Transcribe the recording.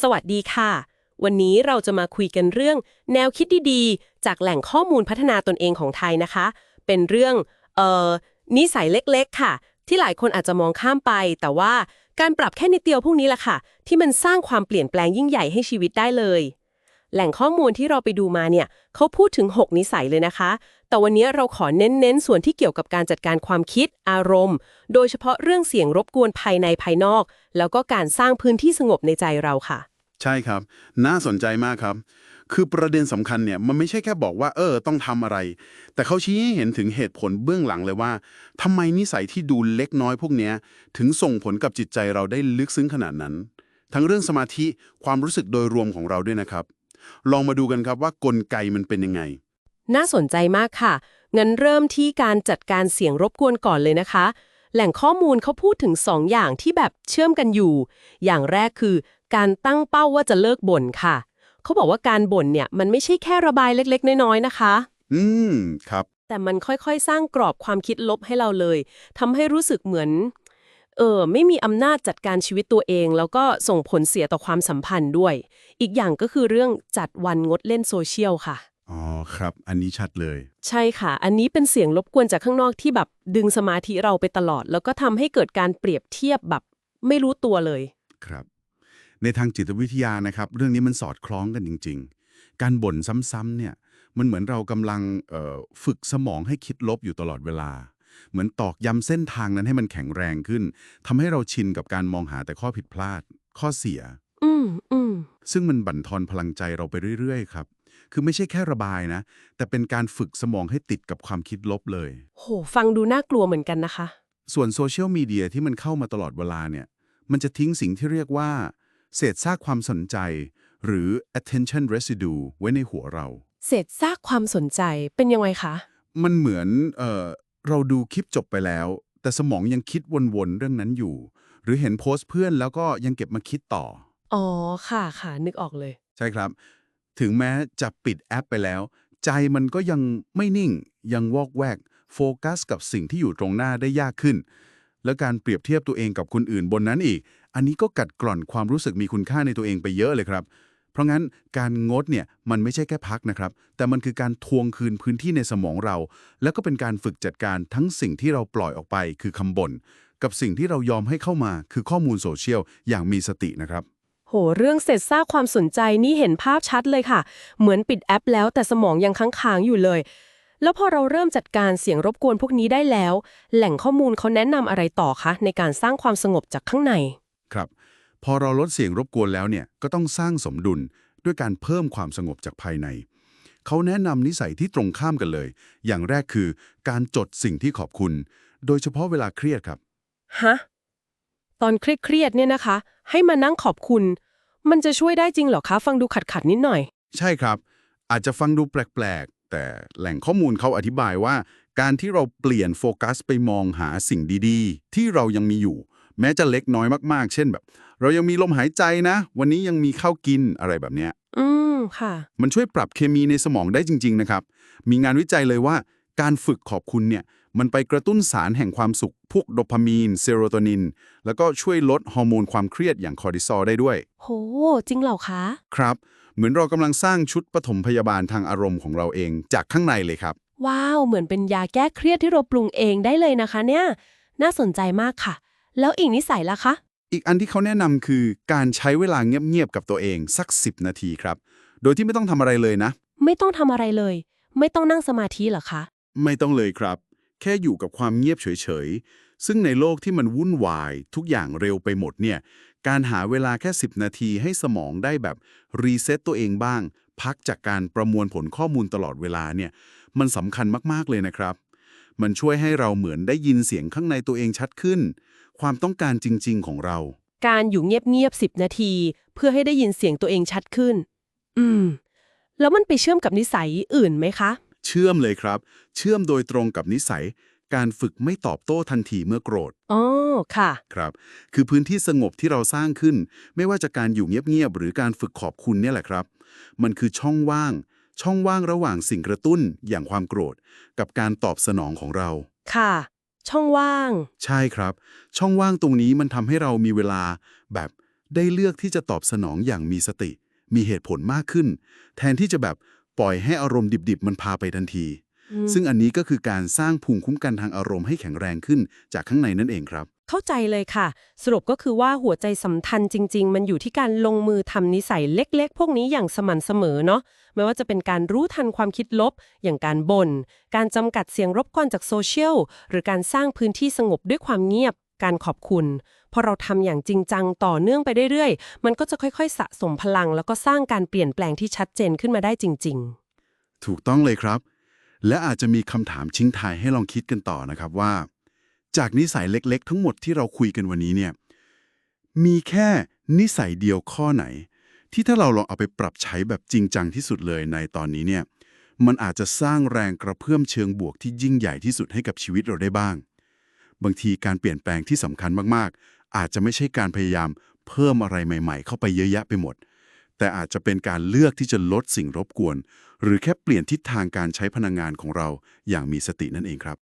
สวัสดีค่ะ วันนี้เราจะมาคุยกันเรื่อง แนวคิดดีๆ จากแหล่งข้อมูลพัฒนาตนเองของไทยนะคะ เป็นเรื่องเอ่อนิสัยเล็กๆ ค่ะ ที่หลายคนอาจจะมองข้ามไป แต่ว่าการปรับแค่นิดเดียวพวกนี้แหละค่ะ ที่มันสร้างความเปลี่ยนแปลงยิ่งใหญ่ให้ชีวิตได้เลย แหล่งข้อมูลที่เราไปดูมาเนี่ยเขาพูดถึง 6 นิสัยเลยนะคะ แต่วันนี้เราขอเน้นๆ ส่วนที่เกี่ยวกับการจัดการความคิด อารมณ์ โดยเฉพาะเรื่องเสียงรบกวนภายในภายนอก แล้วก็การสร้างพื้นที่สงบในใจเราค่ะ ใช่ครับ น่าสนใจมากครับ คือประเด็นสำคัญเนี่ยมันไม่ใช่แค่บอกว่า เออ ต้องทำอะไร แต่เขาชี้ให้เห็นถึงเหตุผลเบื้องหลังเลยว่าทำไมนิสัยที่ดูเล็กน้อยพวกนี้ถึงส่งผลกับจิตใจเราได้ลึกซึ้งขนาดนั้น ทั้งเรื่องสมาธิความรู้สึกโดยรวมของเราด้วยนะครับ ลองมาดูกันครับว่ากลไกมันเป็นยังไง น่าสนใจมากค่ะ งั้นเริ่มที่การจัดการเสียงรบกวนก่อนเลยนะคะ แหล่งข้อมูลเขาพูดถึง 2 อย่างที่แบบเชื่อมกันอยู่ อย่างแรกคือ การตั้งเป้าว่าจะเลิกบ่นค่ะ เขาบอกว่าการบ่นเนี่ยมันไม่ใช่แค่ระบายเล็ก ๆ น้อยๆนะคะ อืม ครับ แต่มันค่อยๆ สร้างกรอบความคิดลบให้เราเลยทำให้รู้สึกเหมือน เออไม่มีอำนาจจัดการชีวิตตัวเอง แล้วก็ส่งผลเสียต่อความสัมพันธ์ด้วย อีกอย่างก็คือเรื่องจัดวันงดเล่นโซเชียลค่ะ อ๋อครับ อันนี้ชัดเลย ใช่ค่ะ อันนี้เป็นเสียงรบกวนจากข้างนอกที่แบบดึงสมาธิเราไปตลอด แล้วก็ทำให้เกิดการเปรียบเทียบแบบไม่รู้ตัวเลย ครับ ในทางจิตวิทยานะครับ เรื่องนี้มันสอดคล้องกันจริง ๆ การบ่นซ้ำๆเนี่ย มันเหมือนเรากำลังเอ่อฝึกสมองให้คิดลบอยู่ตลอดเวลา เหมือนตอกย้ำเส้นทางนั้นให้มันแข็งแรงขึ้นทำให้เราชินกับการมองหาแต่ข้อผิดพลาด ข้อเสีย อืมอืมซึ่งมันบั่นทอนพลังใจเราไปเรื่อยๆครับ คือไม่ใช่แค่ระบายนะ แต่เป็นการฝึกสมองให้ติดกับความคิดลบเลย โห ฟังดูน่ากลัวเหมือนกันนะคะ ส่วนโซเชียลมีเดียที่มันเข้ามาตลอดเวลาเนี่ย มันจะทิ้งสิ่งที่เรียกว่า เศษซากความสนใจ หรือ attention residue ไว้ในหัวเรา เศษซากความสนใจเป็นยังไงคะ มันเหมือนเออเราดูคลิปจบไปแล้ว แต่สมองยังคิดวนๆเรื่องนั้นอยู่ หรือเห็นโพสต์เพื่อนแล้วก็ยังเก็บมาคิดต่อ อ๋อ ค่ะค่ะนึกออกเลย ใช่ครับ ถึงแม้จะปิดแอปไปแล้ว ใจมันก็ยังไม่นิ่ง ยังวอกแวก โฟกัสกับสิ่งที่อยู่ตรงหน้าได้ยากขึ้น แล้วการเปรียบเทียบตัวเองกับคนอื่นบนนั้นอีก อันนี้ก็กัดกร่อนความรู้สึกมีคุณค่าในตัวเองไปเยอะเลยครับ เพราะงั้นการงดเนี่ยมันไม่ใช่แค่พักนะครับ แต่มันคือการทวงคืนพื้นที่ในสมองเรา แล้วก็เป็นการฝึกจัดการทั้งสิ่งที่เราปล่อยออกไปคือคำบ่นกับสิ่งที่เรายอมให้เข้ามาคือข้อมูลโซเชียลอย่างมีสตินะครับ หเรื่องเศษซากความสนใจนี่เห็นภาพชัดเลยค่ะ เหมือนปิดแอปแล้วแต่สมองยังค้างๆอยู่เลย แล้วพอเราเริ่มจัดการเสียงรบกวนพวกนี้ได้แล้ว แหล่งข้อมูลเขาแนะนำอะไรต่อคะ ในการสร้างความสงบจากข้างใน ครับ พอเราลดเสียงรบกวนแล้วเนี่ยก็ต้องสร้างสมดุลด้วยการเพิ่มความสงบจากภายใน เขาแนะนำนิสัยที่ตรงข้ามกันเลย อย่างแรกคือ การจดสิ่งที่ขอบคุณ โดยเฉพาะเวลาเครียดครับ ฮะ ตอนเครียดๆเนี่ยนะคะ ให้มานั่งขอบคุณ มันจะช่วยได้จริงเหรอคะ ฟังดูขัดๆนิดหน่อย ใช่ครับ อาจจะฟังดูแปลก ๆ แต่แหล่งข้อมูลเขาอธิบายว่า การที่เราเปลี่ยนโฟกัสไปมองหาสิ่งดีๆ ที่เรายังมีอยู่ แม้จะเล็กน้อยมากๆ เช่นแบบ เรายังมีลมหายใจนะ วันนี้ยังมีข้าวกินอะไรแบบเนี้ยอืมค่ะ มันช่วยปรับเคมีในสมองได้จริง ๆ นะครับ มีงานวิจัยเลยว่า การฝึกขอบคุณเนี่ยมันไปกระตุ้นสารแห่งความสุข พวกโดพามีนเซโรโทนิน แล้วก็ช่วยลดฮอร์โมนความเครียดอย่างคอร์ติซอลได้ด้วย โห จริงเหรอคะ ครับ เหมือนเรากำลังสร้างชุดปฐมพยาบาลทางอารมณ์ของเราเองจากข้างในเลยครับ ว้าว เหมือนเป็นยาแก้เครียดที่เราปรุงเองได้เลยนะคะเนี่ย น่าสนใจมากค่ะ แล้วอีกนิสัยล่ะคะ อีกอันที่เขาแนะนำคือการใช้เวลาเงียบๆกับตัวเองสัก 10 นาทีครับ โดยที่ไม่ต้องทำอะไรเลยนะ ไม่ต้องทำอะไรเลย ไม่ต้องนั่งสมาธิเหรอคะ ไม่ต้องเลยครับ แค่อยู่กับความเงียบเฉยๆ ซึ่งในโลกที่มันวุ่นวาย ทุกอย่างเร็วไปหมดเนี่ย การหาเวลาแค่ 10 นาทีให้สมองได้แบบรีเซ็ตตัวเองบ้าง พักจากการประมวลผลข้อมูลตลอดเวลาเนี่ย มันสำคัญมากๆเลยนะครับ มันช่วยให้เราเหมือนได้ยินเสียงข้างในตัวเองชัดขึ้น ความต้องการจริง ๆ ของเรา การอยู่เงียบๆสิบนาที เพื่อให้ได้ยินเสียงตัวเองชัดขึ้น อืม แล้วมันไปเชื่อมกับนิสัยอื่นไหมคะ เชื่อมเลยครับ เชื่อมโดยตรงกับนิสัย การฝึกไม่ตอบโต้ทันทีเมื่อโกรธอ๋อค่ะ ครับ คือพื้นที่สงบที่เราสร้างขึ้น ไม่ว่าจะการอยู่เงียบๆหรือการฝึกขอบคุณเนี่ยแหละครับ มันคือช่องว่าง ช่องว่างระหว่างสิ่งกระตุ้นอย่างความโกรธ กับการตอบสนองของเรา ค่ะ ช่องว่าง ใช่ครับ ช่องว่างตรงนี้มันทำให้เรามีเวลาแบบได้เลือกที่จะตอบสนองอย่างมีสติ มีเหตุผลมากขึ้น แทนที่จะแบบ ปล่อยให้อารมณ์ดิบๆ มันพาไปทันที ซึ่งอันนี้ก็คือการสร้างภูมิคุ้มกันทางอารมณ์ให้แข็งแรงขึ้นจากข้างในนั่นเองครับ เข้าใจเลยค่ะ สรุปก็คือว่าหัวใจสำคัญจริง ๆ มันอยู่ที่การลงมือทำนิสัยเล็ก ๆ พวกนี้อย่างสม่ำเสมอเนาะไม่ว่าจะเป็นการรู้ทันความคิดลบ อย่างการบน่นการจำกัดเสียงรบกวนจากโซเชียลหรือการสร้างพื้นที่สงบด้วยความเงียบ การขอบคุณพอเราทำอย่างจริงจังต่อเนื่องไปเรื่อยๆ มันก็จะค่อยๆ สะสมพลัง แล้วก็สร้างการเปลี่ยนแปลงที่ชัดเจนขึ้นมาได้จริง ๆ ถูกต้องเลยครับ และอาจจะมีคำถามชิงทายให้ลองคิดกันต่อนะครับว่า จากนิสัยเล็กๆ ทั้งหมดที่เราคุยกันวันนี้เนี่ยมีแค่นิสัยเดียวข้อไหน ที่ถ้าเราลองเอาไปปรับใช้แบบจริงจังที่สุดเลยในตอนนี้เนี่ยมันอาจจะสร้างแรงกระเพื่อมเชิงบวกที่ยิ่งใหญ่ที่สุดให้กับชีวิตเราได้บ้าง บางทีการเปลี่ยนแปลงที่สำคัญมากๆ อาจจะไม่ใช่การพยายามเพิ่มอะไรใหม่ๆ เข้าไปเยอะแยะไปหมด แต่อาจจะเป็นการเลือกที่จะลดสิ่งรบกวน หรือแค่เปลี่ยนทิศทางการใช้พลังงานของเราอย่างมีสตินั่นเองครับ